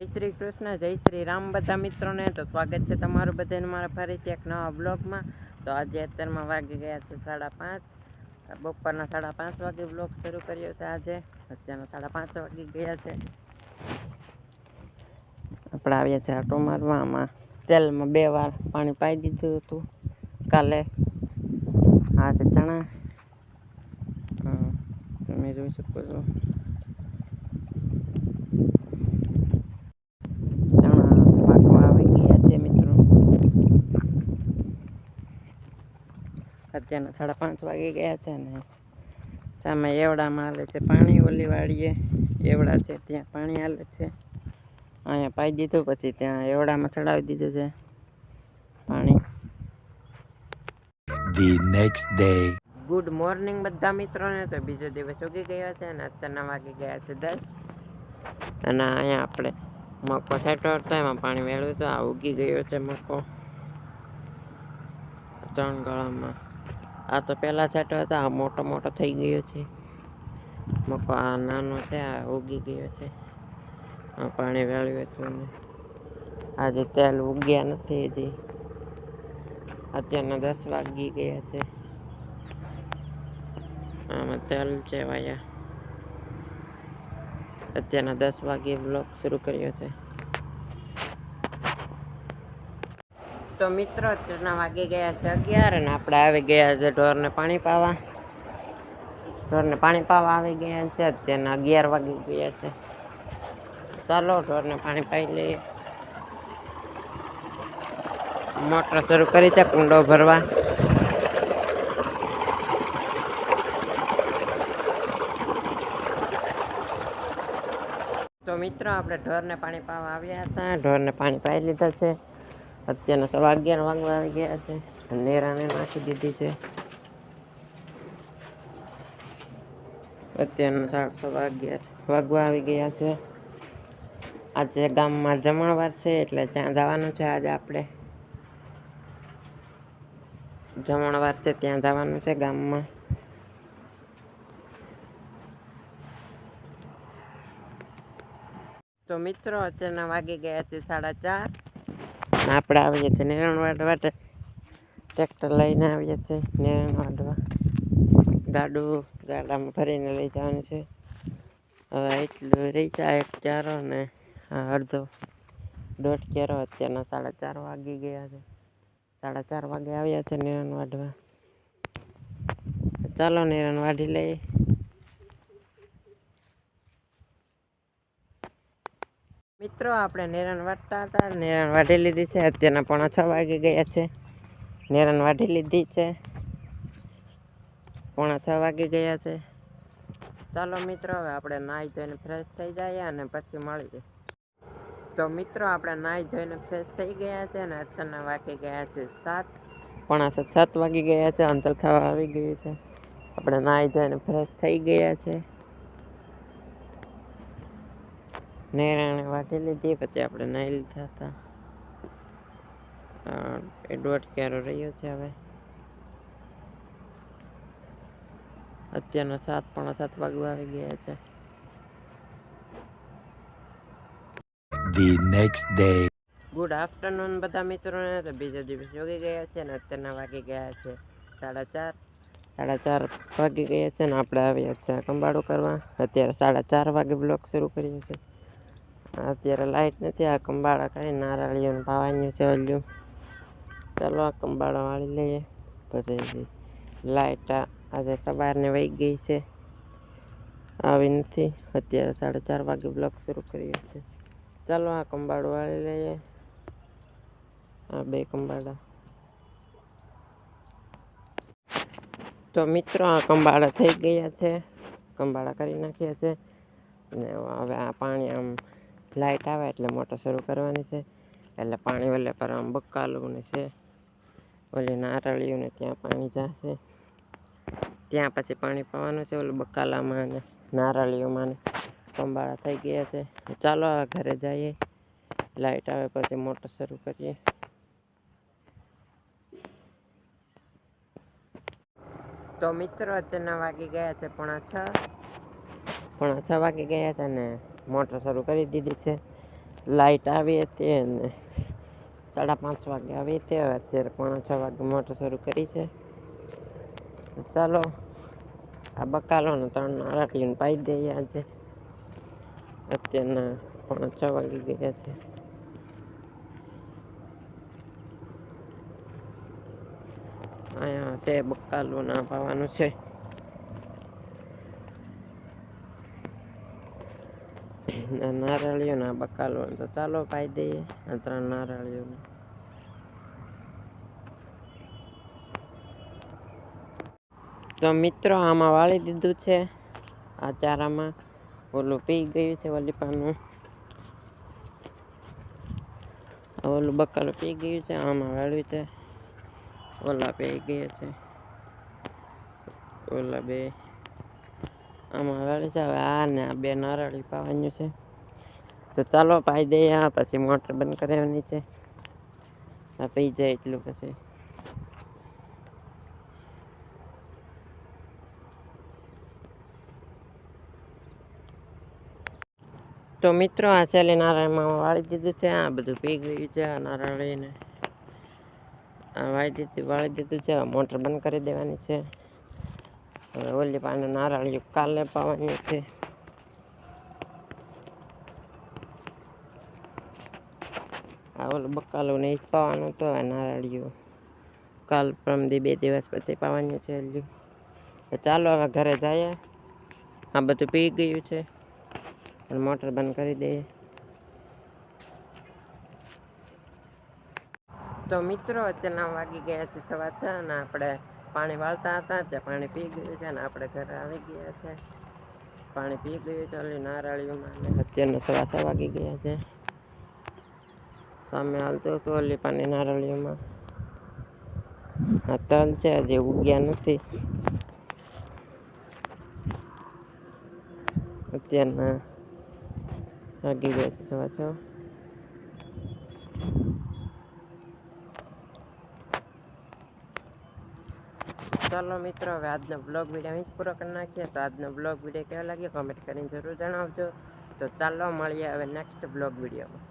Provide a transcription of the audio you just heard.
જય શ્રી કૃષ્ણ, જય શ્રી રામ બધા મિત્રોને. તો સ્વાગત છે તમારું બધાને મારા ફરીથી એક નવા બ્લોગમાં તો આજે અત્યારમાં વાગી ગયા છે સાડા પાંચ. બપોરના સાડા પાંચ વાગે બ્લોગ શરૂ કર્યો છે આજે. અત્યારના સાડા પાંચ વાગી ગયા છે. આપણે આવ્યા છે આટો મારવા. આમાં તેલમાં બે વાર પાણી પાઈ દીધું હતું. કાલે આ છે ચણા. તમે જોઈ શકો છો ચણા પાકવા આવી ગયા છે મિત્રો અત્યારના સાડા પાંચ વાગી ગયા છે ને. સામે એવડામાં હાલે છે પાણી ઓલી વાળીએ એવડા છે ત્યાં પાણી હાલે છે. અહીંયા પાઈ દીધું પછી ત્યાં એવડામાં ચડાવી દીધું છે પાણી. The next day. Good morning બધા મિત્રોને. તો બીજો દિવસ ઉગી ગયો છે અને અત્યારના વાગી ગયા છે દસ. અને અહીંયા આપણે મકો સેટો હતો એમાં પાણી મેળવ્યું હતું. આ ઉગી ગયો છે મકો. ત્રણ ગળામાં. આ તો પહેલાં છાંટો હતા, આ મોટો મોટો થઈ ગયો છે. મકો, આ નાનો છે, આ ઉગી ગયો છે. આ પાણી વેળવ્યું હતું આજે તેલ ઉગ્યા નથી હજી. અત્યારના દસ વાગી ગયા છે. આમાં તેલ છે વાયા અત્યારના દસ વાગે બ્લોક શરૂ કર્યો છે. તો મિત્રો અત્યારના વાગી ગયા છે અગિયાર અને આપણે આવી ગયા છે ઢોરને પાણી પાવા. ઢોરને પાણી પાવા આવી ગયા છે. અત્યારના અગિયાર વાગી ગયા છે. ચાલો ઢોરને પાણી પાઈ લઈએ. મોટર શરૂ કરી છે, કુંડો ભરવા. તો મિત્રો, આપણે ઢોરને પાણી પાવા આવ્યા હતા. ઢોરને પાણી પાઈ લીધા છે. અત્યારના સવા અગિયાર વાગવા આવી ગયા છે. નેરાને નાખી દીધી છે. અત્યારના સાડા સવા અગિયાર વાગવા આવી ગયા છે. આજે ગામમાં જમણવાર છે એટલે ત્યાં જવાનું છે આજે આપણે. જમણવાર છે, ત્યાં જવાનું છે ગામમાં. તો મિત્રો, અત્યારના વાગી ગયા છે સાડા ચાર. આપણે આવીએ છીએ નિરણ વાટવા ટ્રેક્ટર લઈને આવીએ છીએ નિરણ વાઢવા ગાડું ગાડામાં ભરીને લઈ જવાનું છે. હવે એટલું રહી જાય એક ચારો ને અડધો. દોઢ કેરો અત્યારના સાડા ચાર વાગી ગયા છે. સાડા ચાર વાગે આવ્યા છે નિરણ વાઢવા ચાલો નિરણ વાઢી લઈએ મિત્રો, આપણે નેરણ વાટતા હતા. નેરણ વાઢી લીધી છે. અત્યારના પોણા છ વાગી ગયા છે. નેરણ વાઢી લીધી છે. પોણા છ વાગી ગયા છે. ચાલો મિત્રો, હવે આપણે નાહી ધોઈને ફ્રેશ થઈ જઈએ અને પછી મળીએ તો મિત્રો, આપણે નાહી ધોઈને ફ્રેશ થઈ ગયા છે અને અત્યારના વાગી ગયા છે સાત. પોણા સાત સાત વાગી ગયા છે. અંતર થવા આવી ગયું છે. આપણે નાહી ધોઈને ફ્રેશ થઈ ગયા છે. નેરાણે વાટી લીધી પછી આપણે નાહી લીધા હતા. એ દોઢ ક્યારો રહ્યો છે હવે. અત્યારના સાત પોણા સાત વાગવા આવી ગયા છે. The next day. Good afternoon બધા મિત્રોને. તો બીજા દિવસ યોગી ગયા છે અને અત્યારના વાગી ગયા છે સાડા ચાર. સાડા ચાર વાગી ગયા છે ને આપણે આવ્યા છે કંબાળો કરવા. અત્યારે સાડા ચાર વાગે બ્લોક શરૂ કર્યો છે અત્યારે લાઇટ નથી, આ કંબાળા કરી નારાળીઓને પાવાનું છે ઓલું ચાલો આ કંબાળો વાળી લઈએ. પછી લાઇટ આજે સવારને વહી ગઈ છે. આવી નથી. અત્યારે સાડા ચાર વાગે બ્લોક શરૂ કર્યો છે. ચાલો આ કંબાળું વાળી લઈએ. આ બે કંબાળા. તો મિત્રો, આ કંબાળા થઈ ગયા છે. કંબાળા કરી નાખ્યા છે. ને હવે આ પાણી આમ લાઇટ આવે એટલે મોટર શરૂ કરવાની છે. એટલે પાણી વલ્લે પર આમ બકાલું છે. ઓલી નારળિયું ને ત્યાં પાણી જશે. ત્યાં પછી પાણી પાવાનું છે ઓલું બકાલામાં ને નારળીઓમાં ને કંબાળા થઈ ગયા છે. ચાલો હવે ઘરે જઈએ. લાઇટ આવે પછી મોટર શરૂ કરીએ. તો મિત્રો અત્યારના વાગી ગયા છે પોણા છ. પોણા છ વાગી ગયા છે ને મોટર શરૂ કરી દીધી છે. લાઈટ આવી હતી અને સાડા પાંચ વાગે આવી હતી. હવે અત્યારે પોણા છ વાગે મોટર શરૂ કરી છે. ચાલો, આ બકાલોને ત્રણ નારાટલીને પાઈ દઈએ આજે. અત્યારના પોણા છ વાગી ગયા છે. અહીંયા છે બકાલું ના પાવાનું છે આ નારળીઓના બકાલો તો ચાલો પાઈ દઈએ આ ત્રણ નારળીઓને તો મિત્રો, આમાં વાળી દીધું છે. આ ચારામાં ઓલું પી ગયું છે વલીપાનું. ઓલું બકાલું પી ગયું છે, આમાં વાળ્યું છે. ઓલા પી ગયા છે. ઓલા બે. આમાં વાળી છે હવે આ ને આ બે નારળી પાવાનું છે. તો ચાલો પાઈ દઈએ પછી મોટર બંધ કરાવવાની છે. આ પી જાય એટલું પછી. તો મિત્રો આ છેલ્લી નારાયણમાં વાળી દીધું છે. આ બધું પી ગયું છે, આ નારાયણીને આ વાળી દીધું વાળી દીધું છે. મોટર બંધ કરી દેવાની છે. હવે ઓલી પાને નારાયણ કાલે પાવાની છે. આ ઓલું બકાલું ને પાવાનું તો આ નારાયણીઓ કાલ પ્રમદી બે દિવસ પછી પાવાનું છે તો ચાલો હવે ઘરે જઈએ. આ બધું પી ગયું છે. અને મોટર બંધ કરી દઈએ. તો મિત્રો અત્યારના વાગી ગયા છે, સવા છ અને આપણે પાણી વાળતા હતા ત્યાં પાણી પી ગયું છે અને આપણે ઘરે આવી ગયા છે. પાણી પી ગયું છે, ઓલી નારાળીઓમાં અને અત્યારના સવા વાગી ગયા છે. સામે હાલતું હતું ઓલી પાણી નારાળીઓમાં આ તલ છે, હજી ઉગ્યા નથી. અત્યારના વાગી ગયા છે સવા છ. ચાલો મિત્રો, હવે આજનો બ્લોગ વીડિયો અહીં જ પૂરો કરી નાખીએ. તો આજનો બ્લોગ વીડિયો કેવો લાગ્યો? કોમેન્ટ કરીને જરૂર જણાવજો. તો ચાલો મળીએ હવે નેક્સ્ટ બ્લોગ વિડીયોમાં